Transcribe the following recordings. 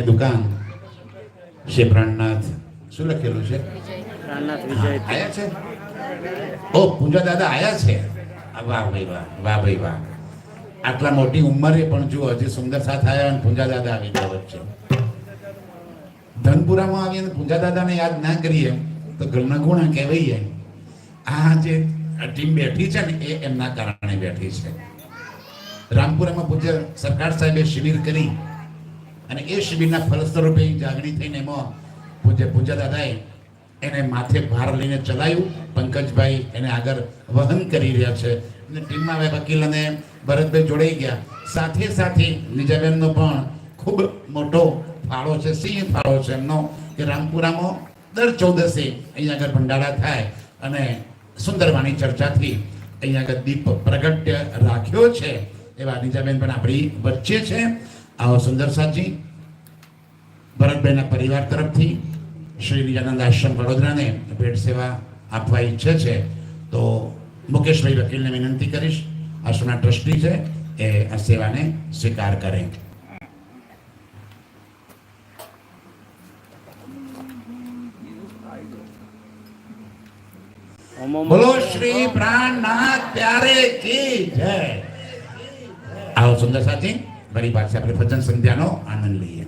સામે દુકાન. શ્રી પ્રાણનાથ. શું લખેલું છે? આયા છે? ઓ પૂજા દાદા આયા છે? વાહ ભાઈ વાહ વાહ ભાઈ વાહ. આટલા મોટી ઉંમરે પણ જુઓ હજી સુંદર સાથ આવ્યા અને પૂજા દાદા આવી ગયા વચ્ચે. ધનપુરામાં આવીને પૂજા દાદાને યાદ ના કરીએ તો ઘરના ગુણા કહેવાય આ જે ટીમ બેઠી છે ને એ એમના કારણે બેઠી છે. રામપુરામાં પૂજ્ય સરકાર સાહેબે શિબિર કરી. અને એ શિબિરના ફલસ્વરૂપે જાગણી થઈને એમાં પૂજ્ય પૂજા દાદાએ એને માથે ભાર લઈને ચલાવ્યું પંકજભાઈ એને આગળ વહન કરી રહ્યા છે. અને ટીમમાં હવે વકીલ અને ભરતભાઈ જોડાઈ ગયા. સાથે સાથે નિજાબેનનો પણ ખૂબ મોટો ફાળો છે, સિંહ ફાળો છે એમનો, કે રામપુરામાં દર ચૌદસે અહીંયા આગળ ભંડારા થાય અને સુંદરવાણી ચર્ચાથી અહીંયા આગળ દીપ પ્રગટ્ય રાખ્યો છે. એવા નિજાબેન પણ આપણી વચ્ચે છે. આવો સુંદર સાજી. ભરતભાઈના પરિવાર તરફથી શ્રી નિજાનંદ આશ્રમ વડોદરાને ભેટ સેવા આપવા ઈચ્છે છે. તો મુકેશભાઈ વકીલને વિનંતી કરીશ. આશ્રમના ટ્રસ્ટી છે એ આ સેવાને સ્વીકાર કરે. બોલો શ્રી પ્રાણનાથ ત્યારે કી જય. આવો સુંદર સાથી ફરી પાછી આપણે ભજન સંધ્યાનો આનંદ લઈએ.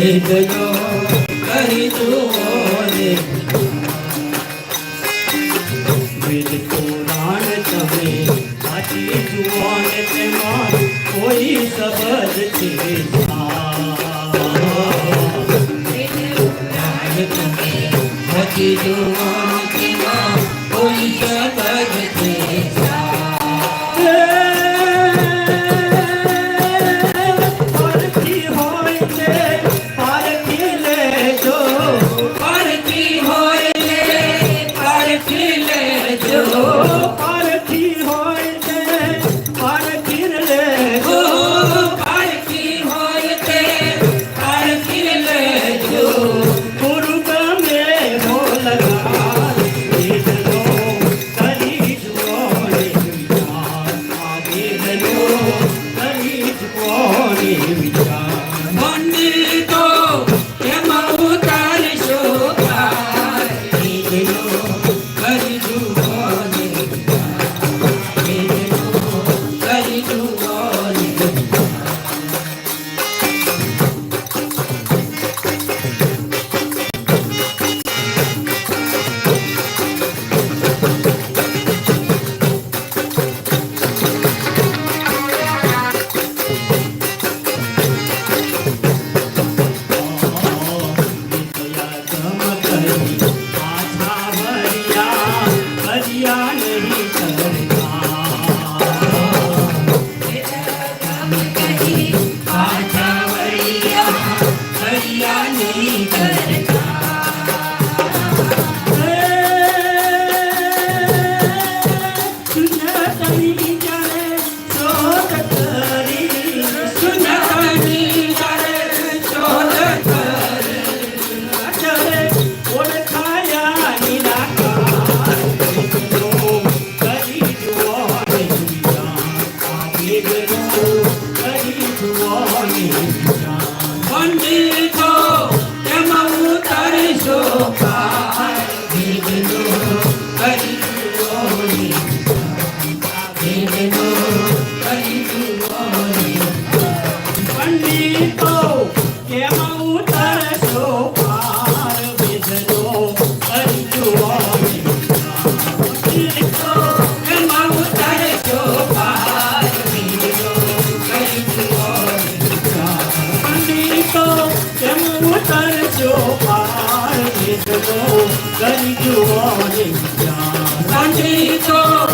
વેદનો કરી જુઓને વેદ પુરાણ તમે વાંચી જુઓ ને. તેમાં કોઈ શબ્દ છે Espíritu. Tito.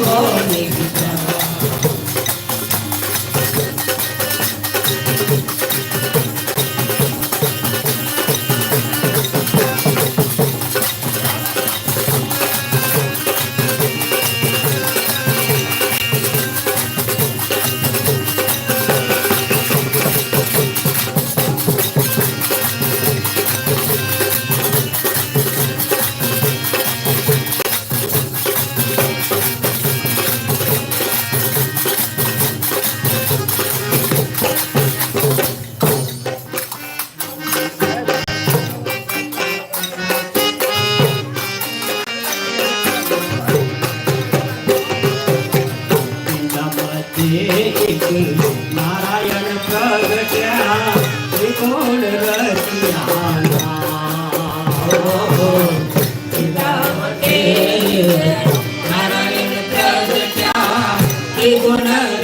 કરી પ્રગટ્યા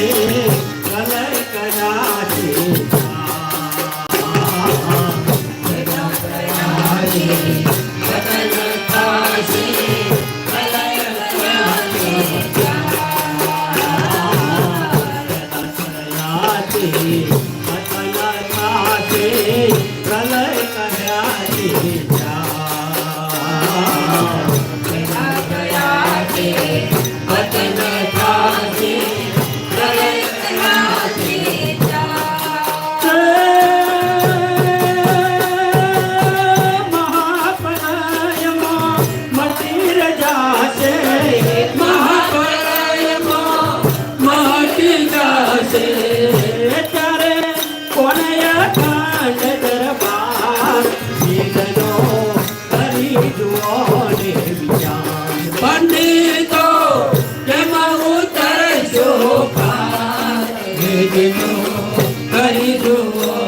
પંડિતો વેદનો કરી જુઓ ને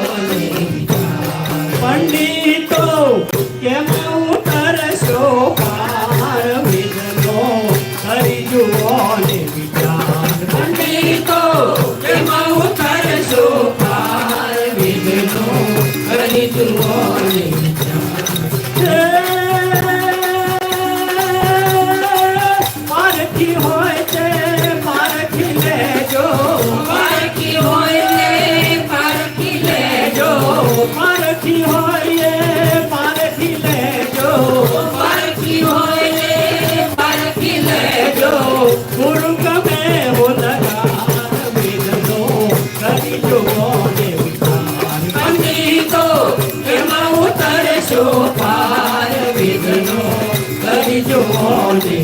કરશો પાર વિધનો કરજો વિધનો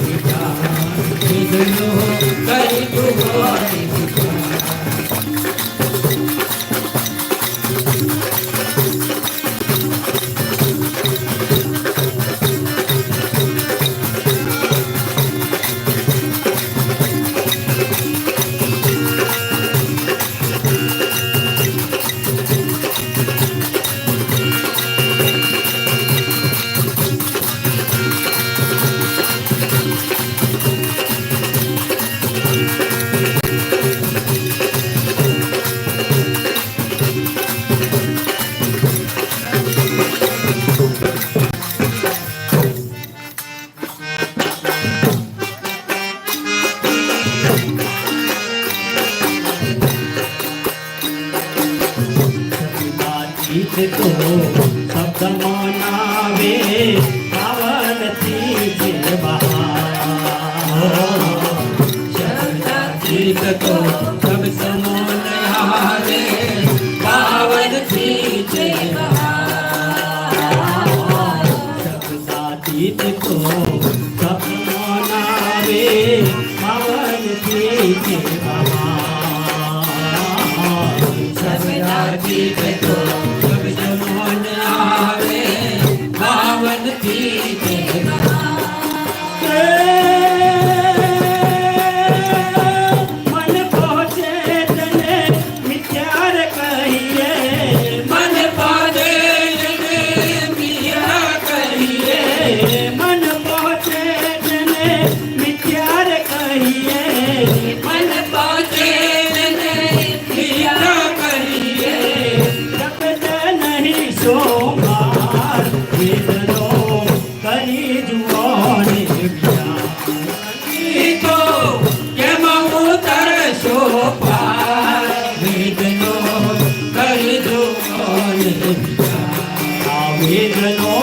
મેઘનો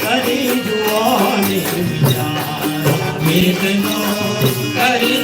કરી જુઓ ને વિચાર મેઘનો કરી